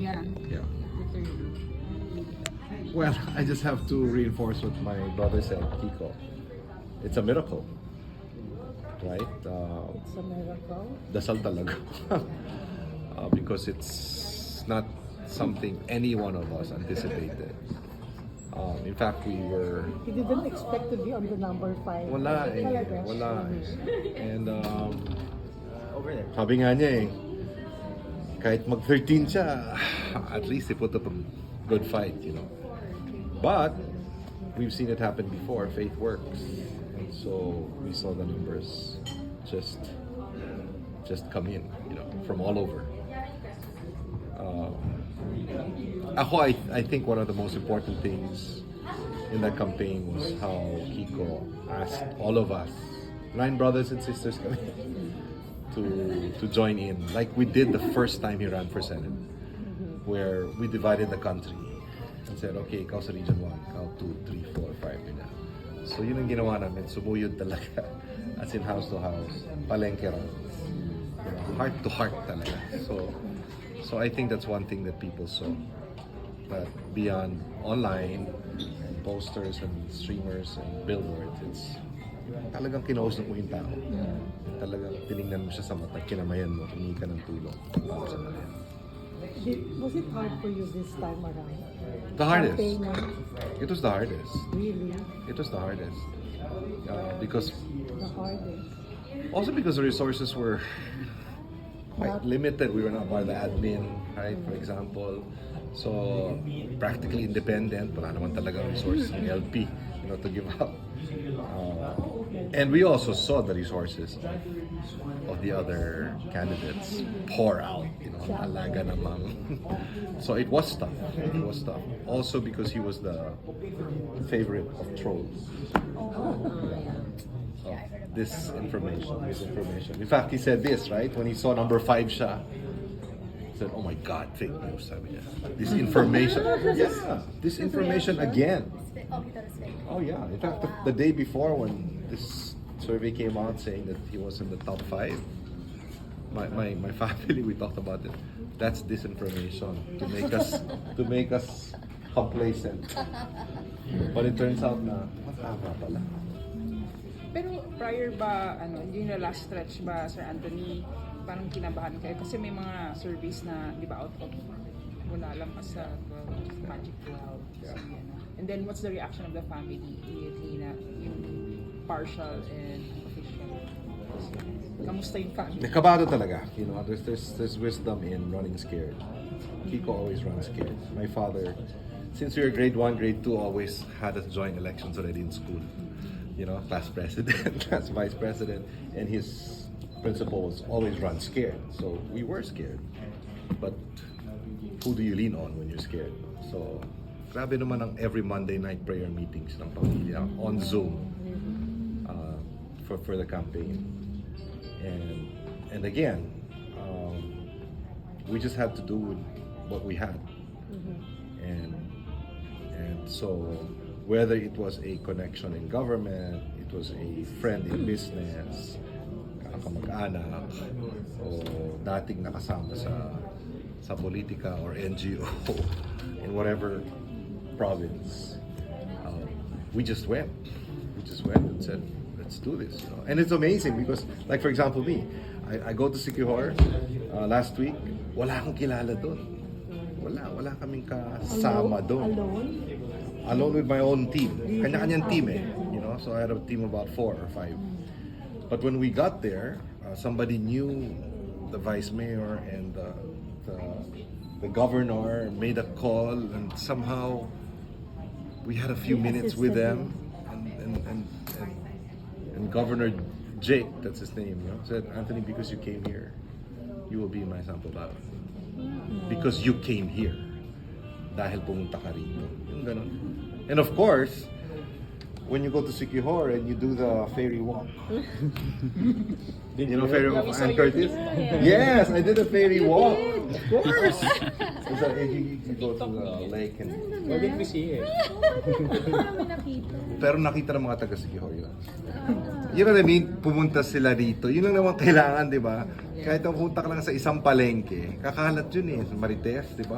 Yeah. Yeah. Good for you. Well, I just have to reinforce what my brother said, Kiko. It's a miracle. Right? Uh, It's a miracle. dasal talaga. uh, because it's not something any one of us anticipated. Um, in fact, we were He didn't expect to be on the number five. wala eh, Talaga. wala eh. And um, sabi nga niya eh, kahit mag-13 siya, at least he put up a good fight, you know. But, we've seen it happen before, faith works. And so, we saw the numbers just just come in, you know, from all over. Uh, ako, I, I think one of the most important things in that campaign was how Kiko asked all of us, nine brothers and sisters kami, to to join in, like we did the first time he ran for Senate, where we divided the country and said, okay, ikaw sa Region 1, ikaw 2, 3, 4, 5, ganyan. So yun ang ginawa namin, sumuyod talaga, as in house to house, palengke know, heart to heart talaga. So, so I think that's one thing that people saw, But beyond online, and posters and streamers and billboards, it's talagang kinausap mo yung tao. Talagang tinignan mo siya sa mata, kinamayan mo, humingi ka ng tulong para sa kanya. Did- Was it hard for you this time around? The hardest. It was the hardest. Really? It was the hardest. Uh, because The hardest. also because the resources were quite limited. We were not part of the admin, right? For example. So practically independent. Wala naman talaga resources ng LP, you know, to give out. Uh, and we also saw the resources of, of the other candidates pour out, you know, alaga namang. so it was tough. It was tough. Also because he was the favorite of trolls. Oh, of this information, this information. In fact, he said this, right? When he saw number five siya, he said, oh my God, fake news, sabi niya. This information, yeah, this information again. Oh, he thought it fake. Oh yeah, in fact, the, the day before when this survey came out saying that he was in the top five, my, my, my family, we talked about it. That's disinformation to make us, to make us complacent. But it turns out na, tama pala. Pero prior ba, ano, yung na last stretch ba, Sir Anthony, parang kinabahan kayo? Kasi may mga surveys na, di ba, out of wala lang ka sa well, magic cloud. So, yan. And then, what's the reaction of the family immediately na yung partial and official? Kamusta yung family? Kabado talaga. You know, there's, there's, there's wisdom in running scared. Kiko always runs scared. My father, since we were grade 1, grade 2, always had us join elections already in school. You know, class president, class vice president, and his principal was always run scared. So we were scared. But who do you lean on when you're scared? So, grabe naman ang every Monday night prayer meetings ng pamilya on Zoom for, for the campaign. And, and again, um, we just had to do with what we had. And, and so, whether it was a connection in government, it was a friend in business, kamag-anak, o dating nakasama sa sa politika or NGO in whatever province, um, we just went. We just went and said, let's do this. You know? And it's amazing because, like for example, me, I, I go to Sikihor uh, last week, wala akong kilala doon. Wala, wala kaming kasama doon Alone? alone with my own team. Kanya-kanyang team eh. You know, so I had a team of about four or five. But when we got there, uh, somebody knew the vice mayor and the, the, the governor made a call and somehow we had a few minutes with them and, and, and Governor Jake, that's his name, you know, said, Anthony, because you came here, you will be in my sample ballot. Because you came here dahil pumunta ka rito. Yung ganun. And of course, when you go to Sikihor and you do the ferry walk. you know ferry walk and Curtis? Yes, I did a ferry walk. Of course. so, you, you go to the lake and Where did we see it? Pero nakita ng mga taga Sikihor yun. You know what I mean? Pumunta sila dito. Yun lang naman kailangan, di ba? Kahit ang punta ka lang sa isang palengke, kakalat yun eh. Marites, di ba?